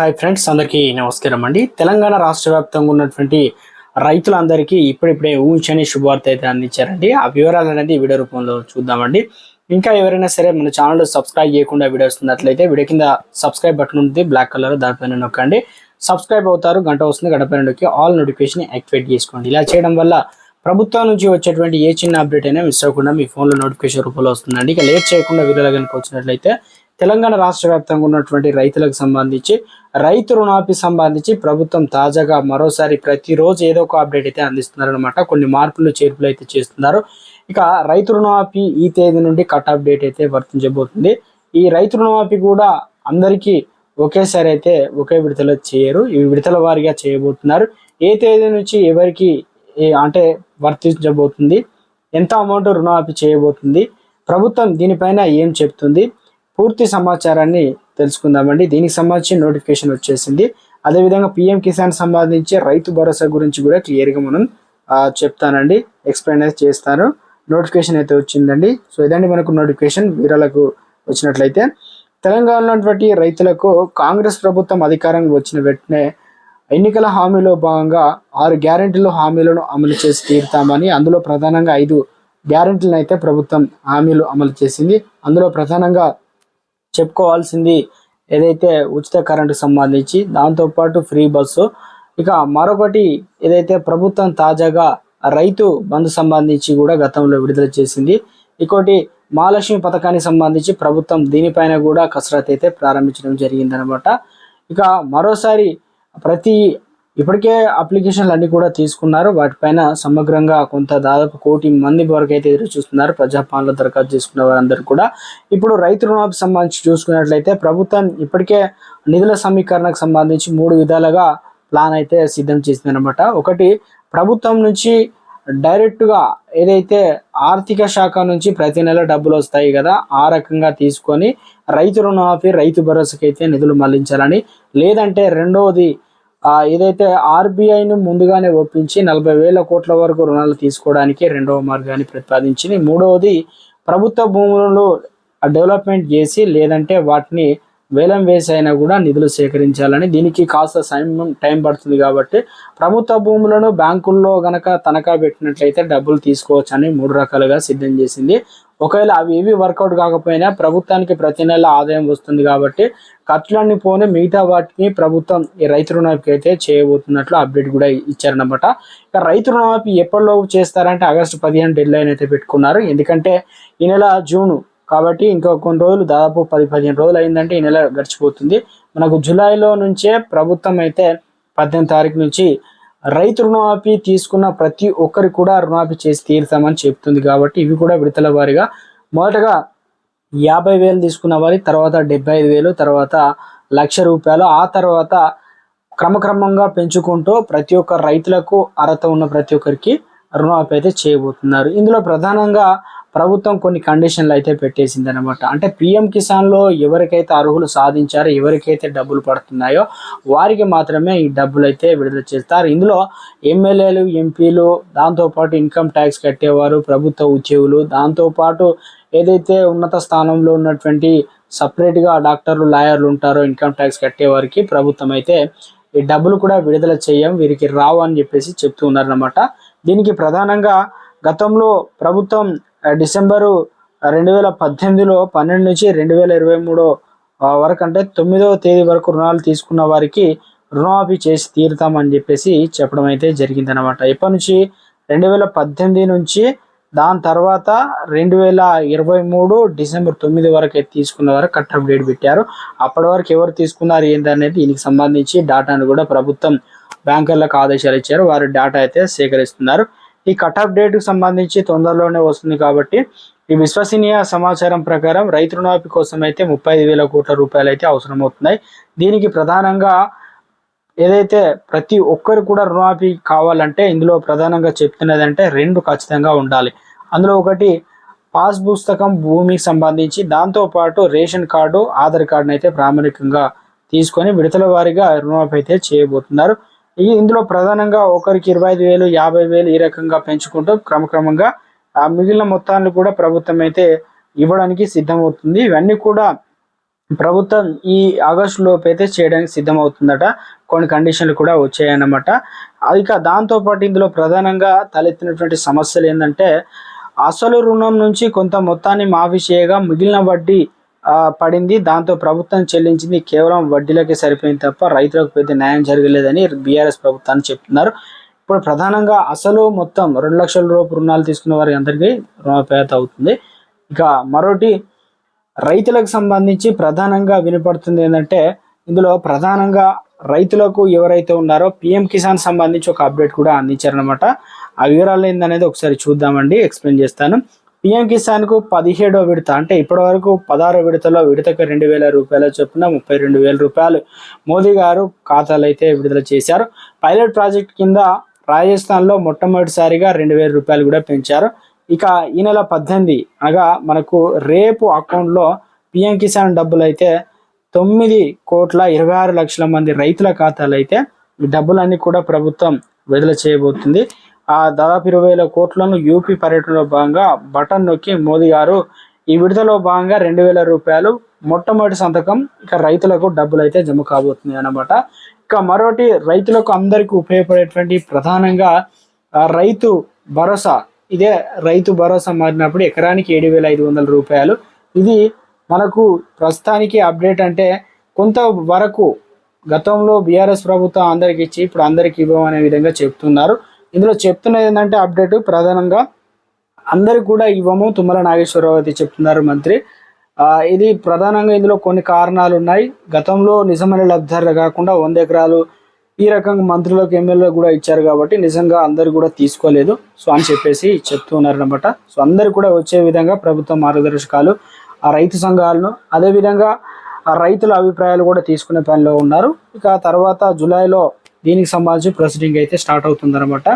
Hi friends అందరికీ నమస్కారం అండి. తెలంగాణ రాష్ట్ర వ్యాప్తంగా ఉన్నటువంటి రైతులందరికీ ఇప్పుడిప్పుడే ఊహించని శుభవార్త అయితే అందించారండి. ఆ వివరాలు అనేది వీడియో రూపంలో చూద్దామండి. ఇంకా ఎవరైనా సరే మన ఛానల్ సబ్స్క్రైబ్ చేయకుండా వీడియో వస్తున్నట్లయితే వీడియో కింద సబ్స్క్రైబ్ బటన్ ఉంటుంది బ్లాక్ కలర్ దానిపైన నొక్కండి. సబ్స్క్రైబ్ అవుతారు గంట వస్తుంది గంట పైన నొక్కి ఆల్ నోటిఫికేషన్ యాక్టివేట్ చేసుకోండి. ఇలా చేయడం వల్ల ప్రభుత్వం నుంచి వచ్చేటువంటి ఏ చిన్న అప్డేట్ అయినా మిస్ అవ్వకుండా మీ ఫోన్లో నోటిఫికేషన్ రూపంలో వస్తుందండి. ఇక లేట్ చేయకుండా వీడియోలో కనుక వచ్చినట్లయితే తెలంగాణ రాష్ట్ర వ్యాప్తంగా ఉన్నటువంటి రైతులకు సంబంధించి రైతు రుణాపి సంబంధించి ప్రభుత్వం తాజాగా మరోసారి ప్రతిరోజు ఏదో ఒక అప్డేట్ అయితే అందిస్తున్నారనమాట కొన్ని మార్పులు చేర్పులు అయితే చేస్తున్నారు. ఇక రైతు రుణమాఫీ ఈ తేదీ నుండి కట్ ఆఫ్ డేట్ అయితే వర్తించబోతుంది. ఈ రైతు రుణమాఫీ కూడా అందరికీ ఒకేసారి అయితే ఒకే విడతలో చేయరు ఇవి విడతల వారిగా చేయబోతున్నారు. ఏ తేదీ నుంచి ఎవరికి అంటే వర్తించబోతుంది ఎంత అమౌంట్ రుణమాఫీ చేయబోతుంది ప్రభుత్వం దీనిపైన ఏం చెప్తుంది పూర్తి సమాచారాన్ని తెలుసుకుందామండి. దీనికి సంబంధించి నోటిఫికేషన్ వచ్చేసింది. అదేవిధంగా పిఎం కిసాన్ సంబంధించి రైతు భరోసా గురించి కూడా క్లియర్గా మనం చెప్తానండి. ఎక్స్ప్లెయిన్ అయితే చేస్తాను. నోటిఫికేషన్ అయితే వచ్చిందండి. సో ఇదండి మనకు నోటిఫికేషన్ వీరాలకు వచ్చినట్లయితే. తెలంగాణలో రైతులకు కాంగ్రెస్ ప్రభుత్వం అధికారం వచ్చిన వెంటనే ఎన్నికల హామీలో భాగంగా ఆరు గ్యారెంటీలు హామీలను అమలు చేసి తీరుతామని అందులో ప్రధానంగా ఐదు గ్యారంటీలను అయితే ప్రభుత్వం హామీలు అమలు చేసింది. అందులో ప్రధానంగా చెప్పుకోవాల్సింది ఏదైతే ఉచిత కరెంటు సంబంధించి దాంతోపాటు ఫ్రీ బస్సు. ఇక మరొకటి ఏదైతే ప్రభుత్వం తాజాగా రైతు బంధు సంబంధించి కూడా గతంలో విడుదల చేసింది ఇంకోటి మహాలక్ష్మి పథకానికి సంబంధించి ప్రభుత్వం దీనిపైన కూడా కసరత్ అయితే ప్రారంభించడం జరిగిందనమాట. ఇక మరోసారి ప్రతి ఇప్పటికే అప్లికేషన్లు అన్ని కూడా తీసుకున్నారు. వాటిపైన సమగ్రంగా కొంత దాదాపు కోటి మంది వరకు అయితే ఎదురు చూస్తున్నారు. ప్రజాపాలన దరఖాస్తు చేసుకున్న వారందరూ కూడా. ఇప్పుడు రైతు రుణాలకు సంబంధించి చూసుకున్నట్లయితే ప్రభుత్వం ఇప్పటికే నిధుల సమీకరణకు సంబంధించి మూడు విధాలుగా ప్లాన్ అయితే సిద్ధం చేసింది అనమాట ఒకటి ప్రభుత్వం నుంచి డైరెక్ట్గా ఏదైతే ఆర్థిక శాఖ నుంచి ప్రతి నెల డబ్బులు వస్తాయి కదా ఆ రకంగా తీసుకొని రైతు రుణమాఫీ రైతు భరోసాకి అయితే నిధులు మళ్ళించాలని. లేదంటే రెండవది ఏదైతే ఆర్బీఐను ముందుగానే ఒప్పించి నలభై వేల కోట్ల వరకు రుణాలు తీసుకోవడానికి రెండవ మార్గాన్ని ప్రతిపాదించింది. మూడవది ప్రభుత్వ భూములను డెవలప్మెంట్ చేసి లేదంటే వాటిని వేలం వేసి అయినా కూడా నిధులు సేకరించాలని దీనికి కాస్త సమయం టైం పడుతుంది కాబట్టి ప్రభుత్వ భూములను బ్యాంకుల్లో గనక తనఖా పెట్టినట్లయితే డబ్బులు తీసుకోవచ్చని మూడు రకాలుగా సిద్ధం చేసింది. ఒకవేళ అవి ఏవి వర్కౌట్ కాకపోయినా ప్రభుత్వానికి ప్రతి నెల ఆదాయం వస్తుంది కాబట్టి ఖర్చులన్నీ పోని మిగతా వాటిని ప్రభుత్వం ఈ రైతు రుణమాఫీ అయితే చేయబోతున్నట్లు అప్డేట్ కూడా ఇచ్చారనమాట ఇక రైతు రుణమాఫీ ఎప్పటిలోపు చేస్తారంటే ఆగస్టు పదిహేను డెడ్ లైన్ అయితే పెట్టుకున్నారు. ఎందుకంటే ఈ నెల జూన్ కాబట్టి ఇంకా కొన్ని రోజులు దాదాపు పది పదిహేను రోజులు అయిందంటే ఈ నెల గడిచిపోతుంది. మనకు జూలైలో నుంచే ప్రభుత్వం అయితే పద్దెనిమిది తారీఖు నుంచి రైతు రుణమాఫీ తీసుకున్న ప్రతి ఒక్కరికి కూడా రుణమాఫీ చేసి తీరుతామని చెప్తుంది కాబట్టి ఇవి కూడా విడతల వారిగా మొదటగా యాభై వేలు తీసుకున్న వారి తర్వాత డెబ్బై ఐదు వేలు తర్వాత లక్ష రూపాయలు ఆ తర్వాత క్రమక్రమంగా పెంచుకుంటూ ప్రతి ఒక్క రైతులకు అర్హత ఉన్న ప్రతి ఒక్కరికి రుణమాఫీ అయితే చేయబోతున్నారు. ఇందులో ప్రధానంగా ప్రభుత్వం కొన్ని కండిషన్లు అయితే పెట్టేసింది అనమాట అంటే పిఎం కిసాన్లో ఎవరికైతే అర్హులు సాధించారో ఎవరికైతే డబ్బులు పడుతున్నాయో వారికి మాత్రమే ఈ డబ్బులు అయితే విడుదల చేస్తారు. ఇందులో ఎమ్మెల్యేలు ఎంపీలు దాంతోపాటు ఇన్కమ్ ట్యాక్స్ కట్టేవారు ప్రభుత్వ ఉద్యోగులు దాంతోపాటు ఏదైతే ఉన్నత స్థానంలో ఉన్నటువంటి సపరేట్గా డాక్టర్లు లాయర్లు ఉంటారో ఇన్కమ్ ట్యాక్స్ కట్టేవారికి ప్రభుత్వం అయితే ఈ డబ్బులు కూడా విడుదల చేయం వీరికి రావు అని చెప్పేసి చెప్తూ ఉన్నారనమాట దీనికి ప్రధానంగా గతంలో ప్రభుత్వం డిసెంబరు రెండు వేల పద్దెనిమిదిలో పన్నెండు నుంచి రెండు వేల ఇరవై మూడు వరకు అంటే తొమ్మిదవ తేదీ వరకు రుణాలు తీసుకున్న వారికి రుణమాఫీ చేసి తీరుతామని చెప్పేసి చెప్పడం అయితే జరిగిందనమాట ఇప్పటి నుంచి? రెండు వేల పద్దెనిమిది నుంచి దాని తర్వాత రెండు వేల ఇరవై మూడు డిసెంబర్ తొమ్మిది వరకు అయితే తీసుకున్న వరకు కట్ ఆఫ్ డేట్ పెట్టారు. అప్పటి వరకు ఎవరు తీసుకున్నారు ఏంటనేది దీనికి సంబంధించి డాటాను కూడా ప్రభుత్వం బ్యాంకర్లకు ఆదేశాలు ఇచ్చారు. వారు డేటా అయితే సేకరిస్తున్నారు. ఈ కట్ ఆఫ్ డేట్కి సంబంధించి తొందరలోనే వస్తుంది కాబట్టి ఈ విశ్వసనీయ సమాచారం ప్రకారం రైతు రుణమాఫీ కోసం అయితే ముప్పై ఐదు వేల కోట్ల రూపాయలు అయితే అవసరమవుతున్నాయి. దీనికి ప్రధానంగా ఏదైతే ప్రతి ఒక్కరు కూడా రుణమాఫీ కావాలంటే ఇందులో ప్రధానంగా చెప్తున్నది అంటే రెండు ఖచ్చితంగా ఉండాలి. అందులో ఒకటి పాస్ పుస్తకం భూమికి సంబంధించి దాంతోపాటు రేషన్ కార్డు ఆధార్ కార్డును అయితే ప్రామాణికంగా తీసుకొని విడతల వారీగా రుణమాఫీ అయితే చేయబోతున్నారు. ఈ ఇందులో ప్రధానంగా ఒకరికి ఇరవై ఐదు వేలు యాభై వేలు ఈ రకంగా పెంచుకుంటూ క్రమక్రమంగా ఆ మిగిలిన మొత్తాన్ని కూడా ప్రభుత్వం అయితే ఇవ్వడానికి సిద్ధమవుతుంది. ఇవన్నీ కూడా ప్రభుత్వం ఈ ఆగస్టు లోపు అయితే చేయడానికి సిద్ధమవుతుందట. కొన్ని కండిషన్లు కూడా వచ్చాయన్నమాట. ఇక దాంతోపాటు ఇందులో ప్రధానంగా తలెత్తినటువంటి సమస్యలు ఏంటంటే అసలు రుణం నుంచి కొంత మొత్తాన్ని మాఫీ చేయగా మిగిలిన వడ్డీ పడింది. దాంతో ప్రభుత్వం చెల్లించింది కేవలం వడ్డీలకే సరిపోయింది తప్ప రైతులకు పెద్ద న్యాయం జరగలేదని బీఆర్ఎస్ ప్రభుత్వాన్ని చెప్తున్నారు. ఇప్పుడు ప్రధానంగా అసలు మొత్తం రెండు లక్షల రూపాయలు రుణాలు తీసుకున్న వారికి అందరికీ రుణపేత అవుతుంది. ఇక మరోటి రైతులకు సంబంధించి ప్రధానంగా వినపడుతుంది ఏంటంటే ఇందులో ప్రధానంగా రైతులకు ఎవరైతే ఉన్నారో పిఎం కిసాన్ సంబంధించి ఒక అప్డేట్ కూడా అందించారనమాట ఆ వివరాలు ఏందనేది ఒకసారి చూద్దామండి ఎక్స్ప్లెయిన్ చేస్తాను. పిఎం కిసాన్కు పదిహేడో విడత అంటే ఇప్పటి వరకు పదహారో విడతలో విడతకు రెండు వేల రూపాయల చొప్పున ముప్పై రెండు వేల రూపాయలు మోదీ గారు ఖాతాలు అయితే విడుదల చేశారు. పైలట్ ప్రాజెక్ట్ కింద రాజస్థాన్లో మొట్టమొదటిసారిగా రెండు వేల రూపాయలు కూడా పెంచారు. ఇక ఈ నెల పద్దెనిమిది అనగా మనకు రేపు అకౌంట్లో పిఎం కిసాన్ డబ్బులు అయితే తొమ్మిది కోట్ల ఇరవై ఆరు లక్షల మంది రైతుల ఖాతాలు అయితే ఈ డబ్బులన్నీ కూడా ప్రభుత్వం విడుదల చేయబోతుంది. ఆ దాదాపు ఇరవై వేల కోట్లను యూపీ పర్యటనలో భాగంగా బటన్ నొక్కి మోదీ గారు ఈ విడుదలలో భాగంగా రెండు వేల రూపాయలు మొట్టమొదటి సంతకం ఇక రైతులకు డబ్బులు అయితే జమ కాబోతుంది అనమాట ఇక మరోటి రైతులకు అందరికీ ఉపయోగపడేటువంటి ప్రధానంగా రైతు భరోసా. ఇదే రైతు భరోసా మారినప్పుడు ఎకరానికి ఏడు వేల ఐదు వందల రూపాయలు. ఇది మనకు ప్రస్తుతానికి అప్డేట్ అంటే కొంత వరకు గతంలో బీఆర్ఎస్ ప్రభుత్వం అందరికి ఇచ్చి ఇప్పుడు అందరికి ఇవ్వమనే విధంగా చెప్తున్నారు. ఇందులో చెప్తున్నది ఏంటంటే అప్డేట్ ప్రధానంగా అందరూ కూడా ఇవ్వము. తుమ్మల నాగేశ్వరరావు అయితే చెప్తున్నారు మంత్రి. ఇది ప్రధానంగా ఇందులో కొన్ని కారణాలు ఉన్నాయి. గతంలో నిజమైన లబ్ధిదారులు కాకుండా వంద ఎకరాలు ఈ రకంగా మంత్రులకు ఎమ్మెల్యేలకు కూడా ఇచ్చారు కాబట్టి నిజంగా అందరు కూడా తీసుకోలేదు. సో అని చెప్పేసి చెప్తున్నారు అనమాట సో అందరు కూడా వచ్చే విధంగా ప్రభుత్వ మార్గదర్శకాలు ఆ రైతు సంఘాలను అదేవిధంగా ఆ రైతుల అభిప్రాయాలు కూడా తీసుకునే పనిలో ఉన్నారు. ఇక తర్వాత జూలైలో దీనికి సంబంధించి ప్రొసీడింగ్ అయితే స్టార్ట్ అవుతుందన్నమాట.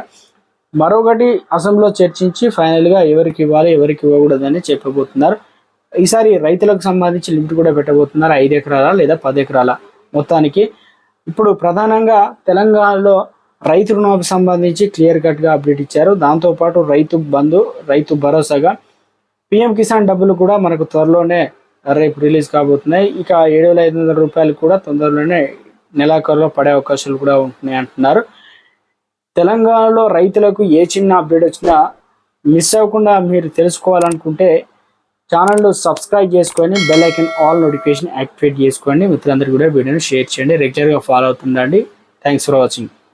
మరొకటి అసెంబ్లీలో చర్చించి ఫైనల్గా ఎవరికి ఇవ్వాలి ఎవరికి ఇవ్వకూడదని చెప్పబోతున్నారు. ఈసారి రైతులకు సంబంధించి లిమిట్ కూడా పెట్టబోతున్నారు. ఐదు ఎకరాల లేదా పది ఎకరాల మొత్తానికి. ఇప్పుడు ప్రధానంగా తెలంగాణలో రైతు రుణాలకు సంబంధించి క్లియర్ కట్గా అప్డేట్ ఇచ్చారు. దాంతోపాటు రైతు బంధు రైతు భరోసాగా పిఎం కిసాన్ డబ్బులు కూడా మనకు త్వరలోనే రేపు రిలీజ్ కాబోతున్నాయి. ఇక ఏడు వేల ఐదు వందల రూపాయలు కూడా తొందరలోనే నెలాఖరులో పడే అవకాశాలు కూడా ఉంటున్నాయి అంటున్నారు. తెలంగాణలో రైతులకు ఏ చిన్న అప్డేట్ వచ్చినా మిస్ అవ్వకుండా మీరు తెలుసుకోవాలనుకుంటే ఛానల్ సబ్స్క్రైబ్ చేసుకొని bell icon all notification activate చేసుకోండి. మిత్రులందరూ కూడా వీడియోని షేర్ చేయండి. రెగ్యులర్గా ఫాలో అవుతుండండి. Thanks for watching.